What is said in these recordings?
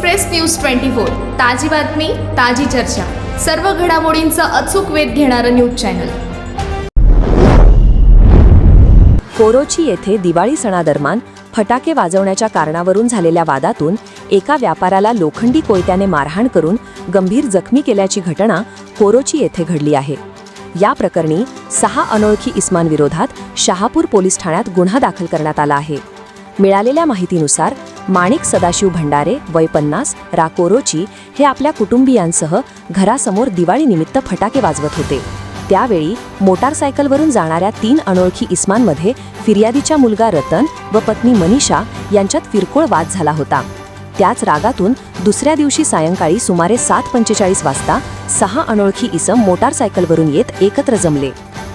Express news twenty four ताजी बातमी ताजी चर्चा. सर्व घडामोडींचा अचूक वेध घेणारं न्यूज चॅनल. कोरोची येथे दिवाळी सणादरम्यान फटाके वाजवण्याच्या कारणावरून झालेल्या वादातून एका व्यापाऱ्याला लोखंडी कोयत्याने मारहाण करून गंभीर जखमी केल्याची घटना कोरोची येथे घडली आहे. या प्रकरणी सहा अनोळखी इस्मांविरोधात शहापूर पोलीस ठाण्यात गुन्हा दाखल करण्यात आला आहे. मिळालेल्या माहितीनुसार माणिक सदाशिव भंडारे वय पन्नास राकोरोची हे आपल्या कुटुंबियांसह घरासमोर दिवाळीनिमित्त फटाके वाजवत होते. त्यावेळी मोटारसायकलवरून जाणाऱ्या तीन अनोळखी इस्मांमध्ये फिर्यादीच्या मुलगा रतन व पत्नी मनीषा यांच्यात फिरकोळ वाद झाला होता. त्याच रागातून दुसऱ्या दिवशी सायंकाळी सुमारे सात पंचेचाळीस वाजता सहा अनोळखी इसम मोटारसायकलवरून येत एकत्र जमले.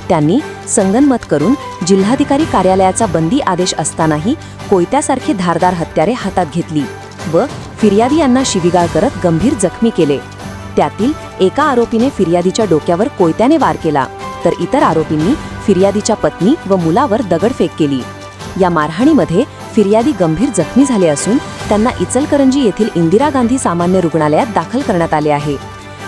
त्यांनी संगनमत करून जिल्हाधिकारी कार्यालयाचा बंदी आदेश असतानाही कोयत्यासारखी धारदार हत्यारे हातात घेतली व फिर्यादी यांना शिवीगाळ करत गंभीर जखमी केले. त्यातील एका आरोपीने फिर्यादीच्या डोक्यावर कोयत्याने वार केला तर इतर आरोपींनी फिर्यादीच्या पत्नी व मुलावर दगडफेक केली. या मारहाणीमध्ये फिर्यादी गंभीर जखमी झाले असून त्यांना इचलकरंजी येथील इंदिरा गांधी सामान्य रुग्णालयात दाखल करण्यात आले आहे.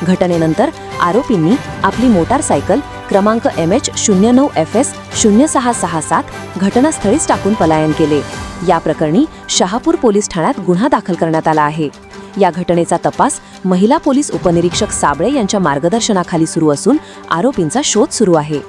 घटनेनंतर आरोपींनी आपली मोटारसायकल क्रमांक एम एच शून्य नऊ एफ एस शून्य सहा सहा सात घटनास्थळीच टाकून पलायन केले. या प्रकरणी शहापूर पोलीस ठाण्यात गुन्हा दाखल करण्यात आला आहे. या घटनेचा तपास महिला पोलीस उपनिरीक्षक साबळे यांच्या मार्गदर्शनाखाली सुरू असून आरोपींचा शोध सुरू आहे.